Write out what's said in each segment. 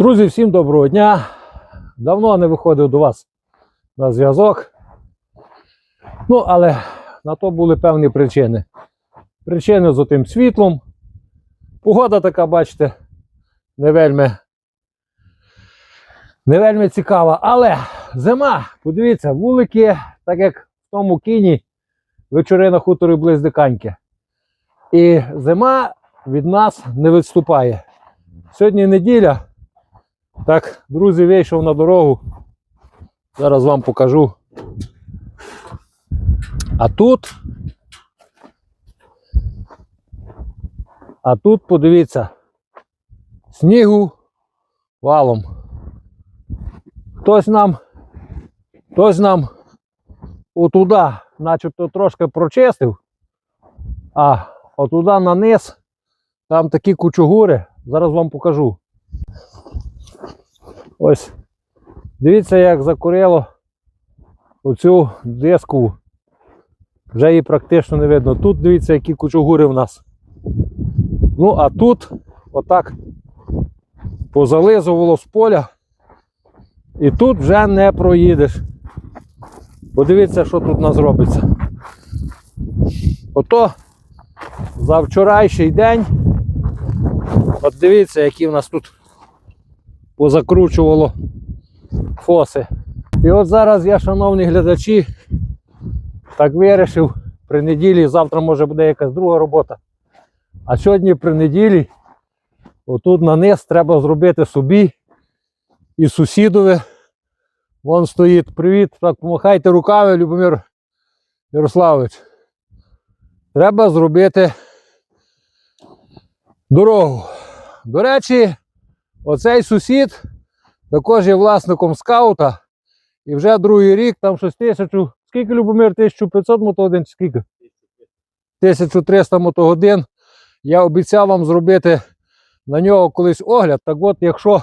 Друзі, всім доброго дня. Давно не виходив до вас на зв'язок. Ну, але на то були певні причини. Причини з тим світлом. Погода така, бачите, не вельми, не вельми цікава. Але зима, подивіться, вулики, так як в тому кіні вечори на хуторі близ Диканьки. І зима від нас не відступає. Сьогодні неділя. Так, друзі, вийшов на дорогу. Зараз вам покажу. А тут. А тут подивіться. Снігу валом. Хтось нам, хтось нам отуда, начебто трошки прочистив, а отуда на низ, там такі кучугури. Зараз вам покажу. Ось. Дивіться, як закурило оцю диску. Вже її практично не видно. Тут дивіться, які кучугури в нас. Ну, а тут отак позализувало з поля. І тут вже не проїдеш. Подивіться, що тут у нас робиться. Ото за вчорайший день. От дивіться, які в нас тут позакручувало фоси. І от зараз я, шановні глядачі, так вирішив при неділі, завтра може буде якась друга робота. А сьогодні при неділі, отут на низ треба зробити собі і сусідові. Вон стоїть, привіт, так помахайте руками, Любомир Ярославович. Треба зробити дорогу. До речі, оцей сусід також є власником скаута. І вже другий рік там щось тисячу. Скільки Любомир? 1500 мотогодин чи скільки? 1300 мотогодин. Я обіцяв вам зробити на нього колись огляд. Так от, якщо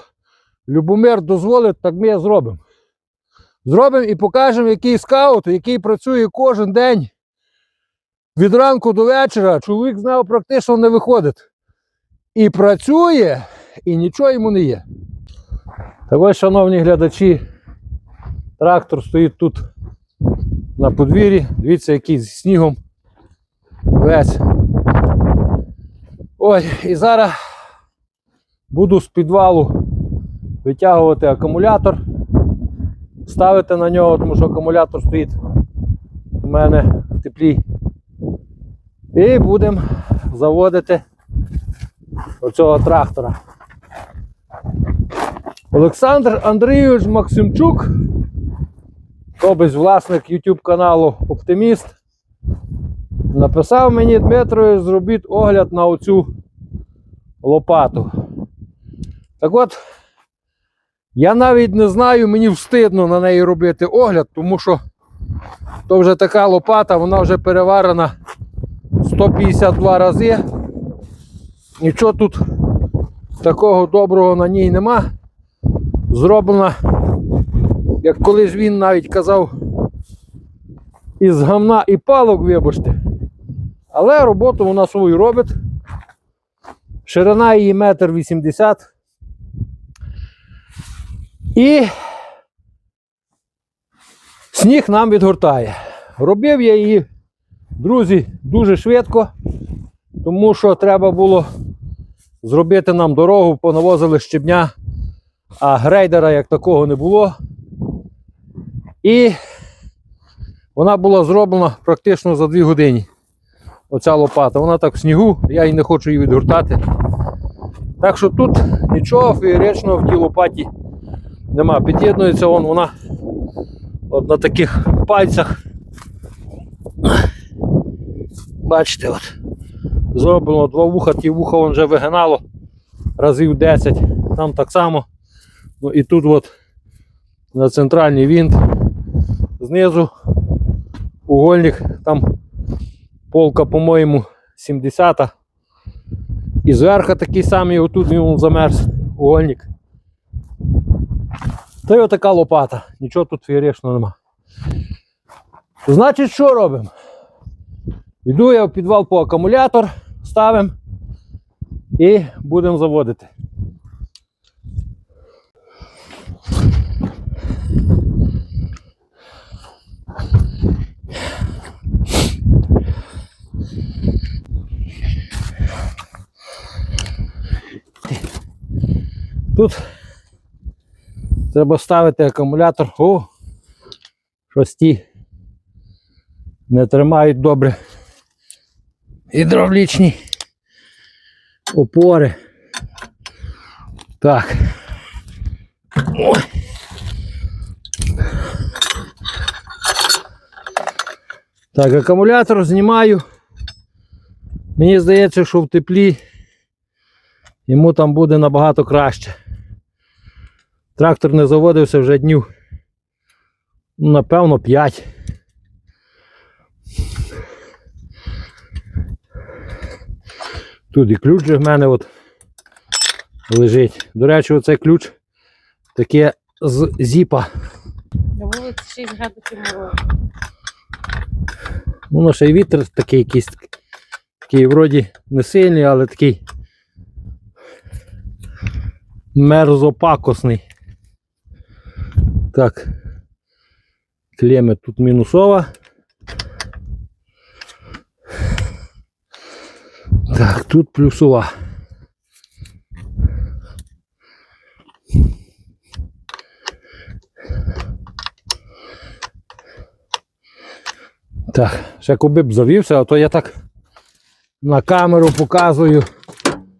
Любомир дозволить, так ми зробимо. Зробимо і покажемо, який скаут, який працює кожен день від ранку до вечора. Чоловік з нього практично не виходить. І працює, і нічого йому не є. Так ось, шановні глядачі, трактор стоїть тут на подвір'ї. Дивіться, який з снігом весь. Ой, і зараз буду з підвалу витягувати акумулятор, ставити на нього, тому що акумулятор стоїть у мене в теплі. І будемо заводити оцього трактора. Олександр Андрійович Максимчук, тобто власник YouTube каналу Оптиміст, написав мені Дмитро, зробіть огляд на оцю лопату. Так от, я навіть не знаю, мені встидно на неї робити огляд, тому що то вже така лопата, вона вже переварена 152 рази. Нічого тут такого доброго на ній нема. Зроблена, як колись він навіть казав, із гамна і палок, вибачте. Але роботу вона свою робить. Ширина її метр вісімдесят. І сніг нам відгортає. Робив я її, друзі, дуже швидко, тому що треба було зробити нам дорогу, понавозили щебня, а грейдера як такого не було. І вона була зроблена практично за 2 години. Оця лопата. Вона так в снігу, я і не хочу її відгортати. Так що тут нічого феєричного в тій лопаті нема. Під'єднується вон вона от на таких пальцях. Бачите, от. Зроблено два вуха, ті вуха вже вигинало разів 10. Там так само. Ну і тут от на центральний винт. Знизу угольник, там полка, по-моєму, 70. І зверху такий самий, отут він замерз угольник. Та й отака лопата. Нічого тут феєричного нема. Значить, що робимо? Йду я в підвал по акумулятор, ставимо і будемо заводити. Тут треба ставити акумулятор. О, щось ті не тримають добре гідравлічні опори. Так. Ой. Так, акумулятор знімаю. Мені здається, що в теплі йому там буде набагато краще. Трактор не заводився вже днів. Ну, напевно, 5. Тут і ключ же в мене от лежить. До речі, оцей ключ таке з зіпа. На вулиці 6 градусів морозу. Воно ще й вітер такий якийсь. Такий вроді не сильний, але такий мерзопакосний. Так. Клеми тут мінусова. Так, тут плюсова. Так, ще коби б завівся, а то я так на камеру показую.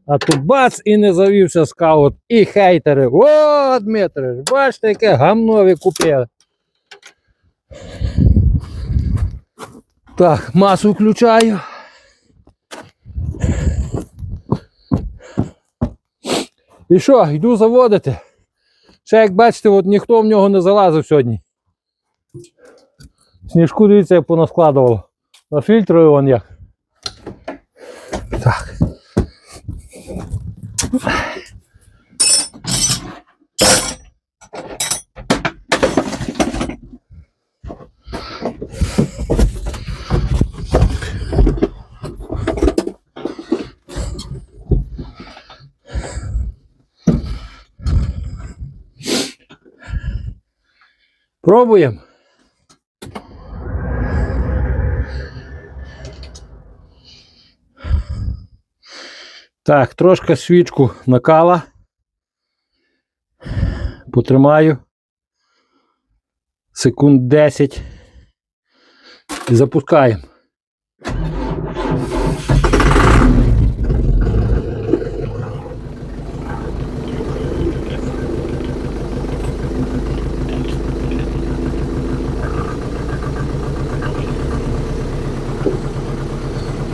А тут бац і не завівся скаут. І хейтери. О, Дмитрич, бачите, яке гамно ви купили. Так, масу включаю. І що, йду заводити. Ще як бачите, от ніхто в нього не залазив сьогодні. Сніжку дивіться, як понаскладувало. На фільтрую вон як. Так. Пробуємо. Так, трошки свічку накала. Потримаю. Секунд 10. І запускаємо.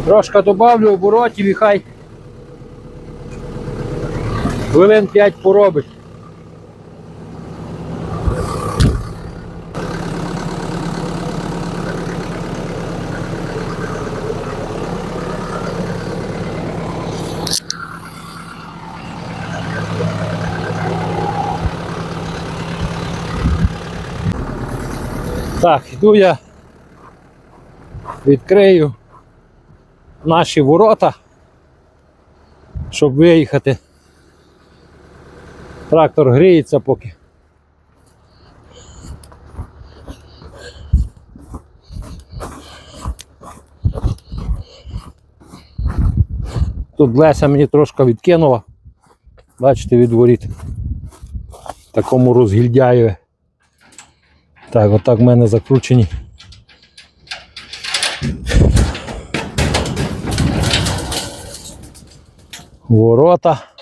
Трошки добавлю оборотів і хай хвилин 5 поробить. Так, йду я відкрию наші ворота, щоб виїхати. Трактор гріється поки. Тут Леся мені трошки відкинула. Бачите, від воріт. Такому розгільдяю. Так, отак в мене закручені. Ворота.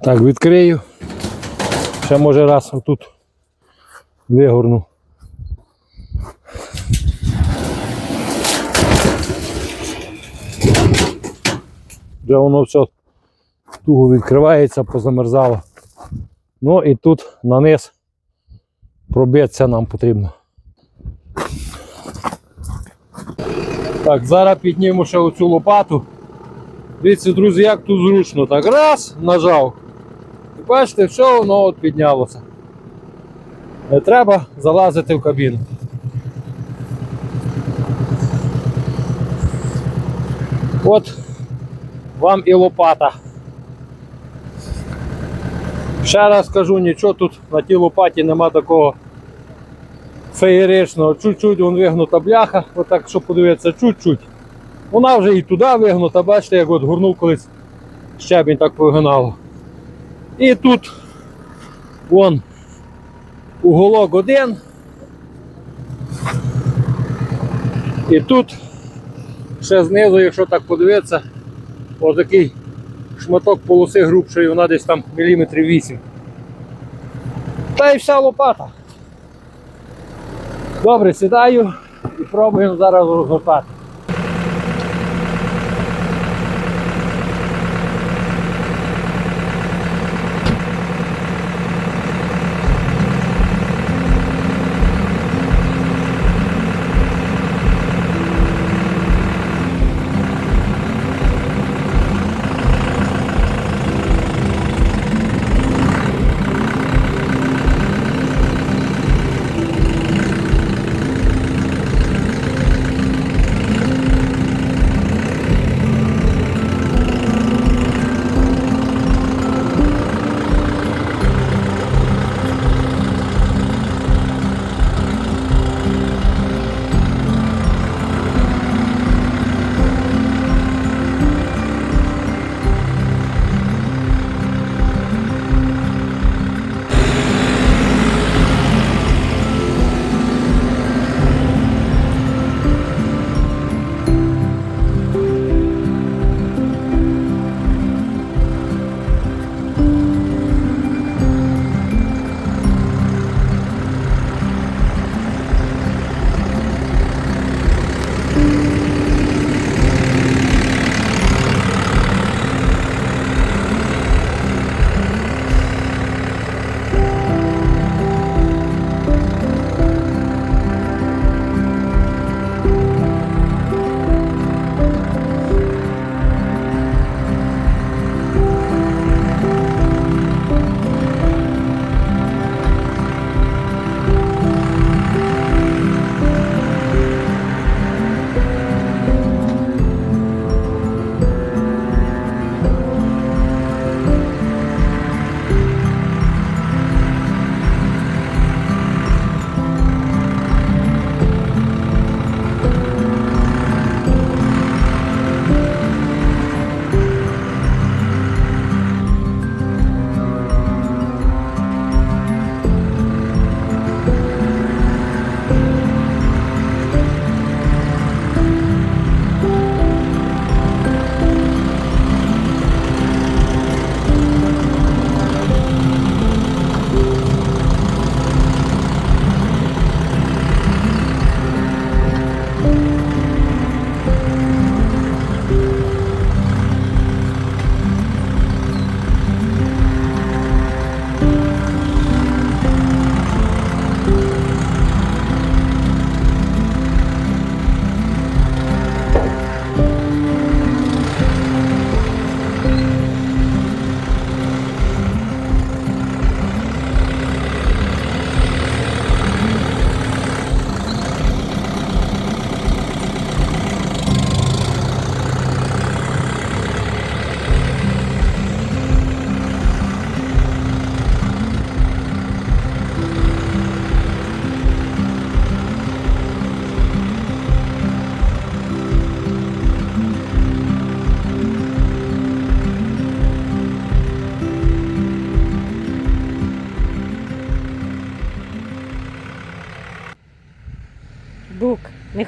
Так, відкрию. Ще може раз отут вигорну. Вже воно все туго відкривається, позамерзало. Ну і тут на низ пробитися нам потрібно. Так, зараз підніму ще оцю лопату. Дивіться, друзі, як тут зручно. Так, раз, нажав. Бачите, все воно от піднялося. Не треба залазити в кабіну. От вам і лопата. Ще раз кажу, нічого тут на тій лопаті нема такого феєрично. Чуть-чуть вон вигнута бляха, отак, що подивитися, чуть-чуть. Вона вже і туди вигнута, бачите, як от горнув колись щебінь так вигинало. І тут вон уголок один. І тут ще знизу, якщо так подивитися, отакий шматок полоси грубшої, вона десь там міліметрів 8. Та й вся лопата. Добре, сідаю і пробуємо зараз розгортати.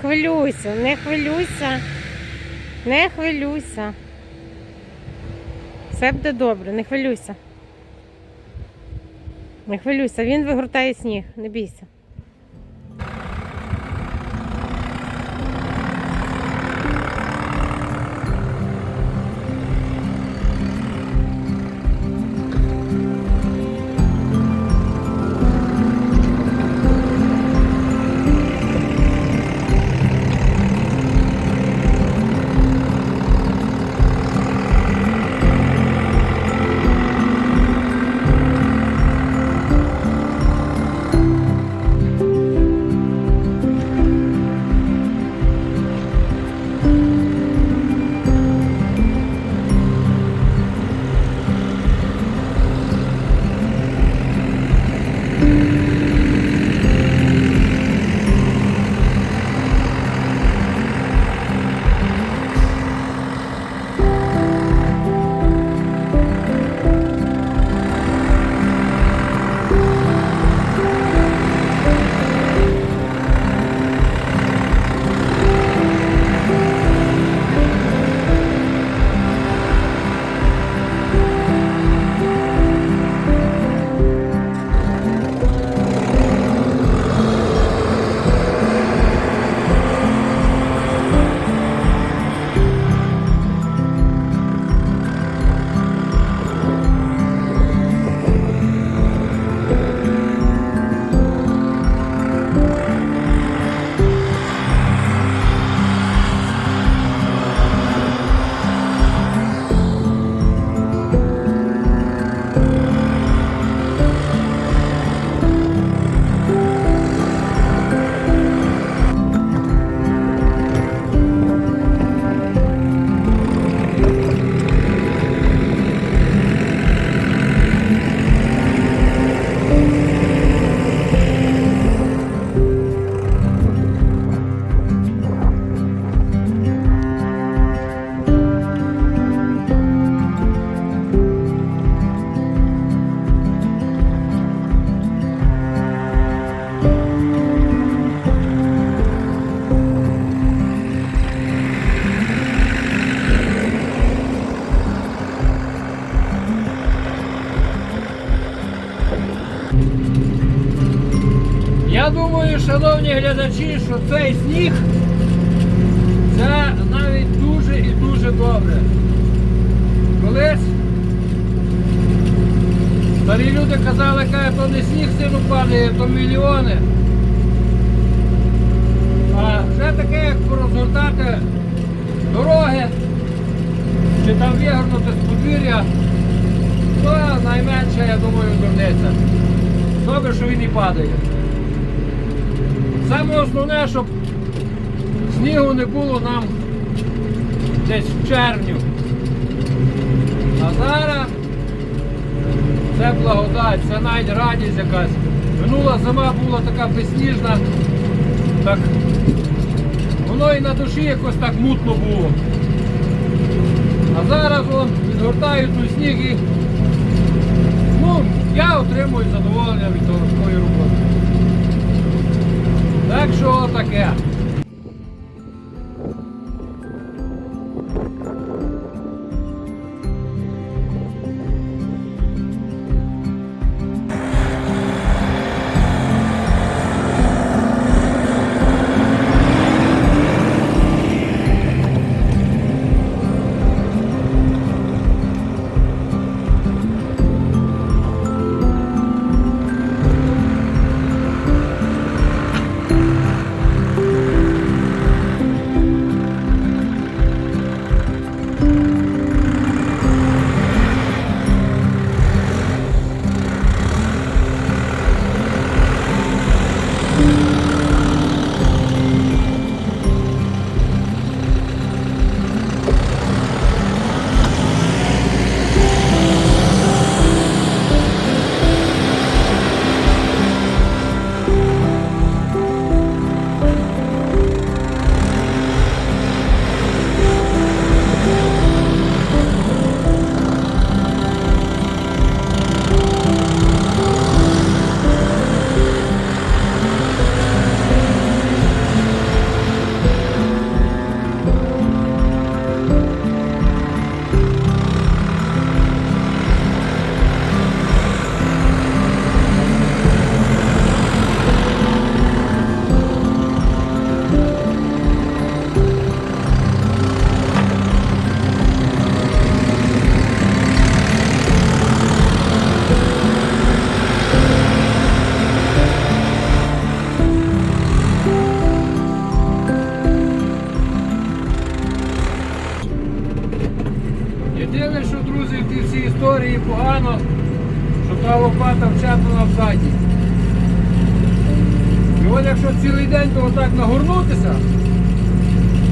Хвилюйся, не хвилюйся, не хвилюйся. Все буде добре, не хвилюйся. Не хвилюйся, він вигортає сніг, не бійся. Шановні глядачі, що цей сніг це навіть дуже і дуже добре. Колись старі люди казали, каже, то не сніг сильно падає, то мільйони. А вже таке, як порозгортати дороги, чи там вигорнути з подвір'я, то найменше, я думаю, дурниця. Добре, що він і падає. Саме основне, щоб снігу не було нам десь в червню. А зараз це благодать, це навіть радість якась. Минула зима була така безсніжна, так воно і на душі якось так мутно було. А зараз вон відгортають той сніг і ну, я отримую задоволення від того- такої роботи. Так що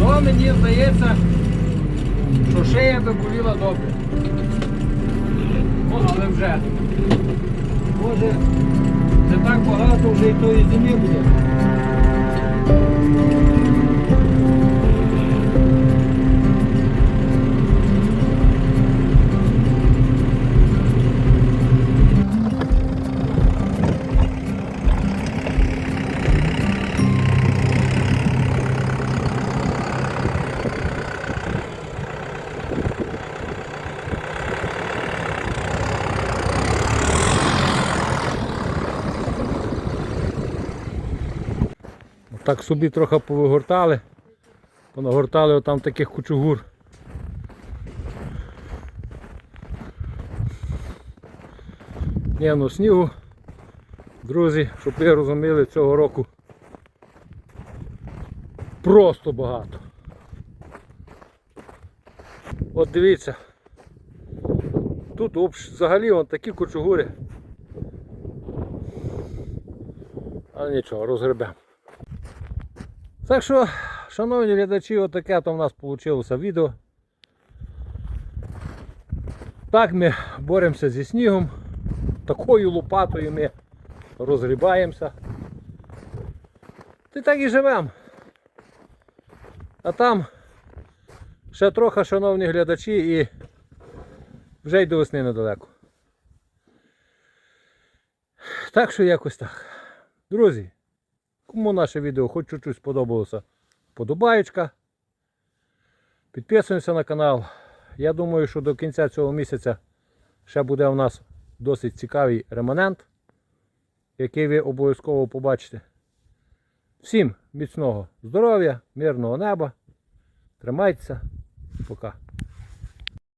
то мені здається, що шия доболіла добре. Ну, але вже. Може, не так багато вже і тої зими буде. Так собі трохи повигортали, понагортали отам таких кучугур. Ні, ну снігу, друзі, щоб ви розуміли, цього року просто багато. От дивіться, тут взагалі вон такі кучугури. А нічого, розгребемо. Так що, шановні глядачі, отаке то в нас вийшло відео. Так ми боремося зі снігом. Такою лопатою ми розгрібаємося. Ти так і живемо. А там ще трохи, шановні глядачі, і вже й до весни недалеко. Так що якось так. Друзі, Кому наше відео хоч чуть-чуть сподобалося, подобаєчка. Підписуємося на канал. Я думаю, що до кінця цього місяця ще буде у нас досить цікавий реманент, який ви обов'язково побачите. Всім міцного здоров'я, мирного неба. Тримайтеся. Пока.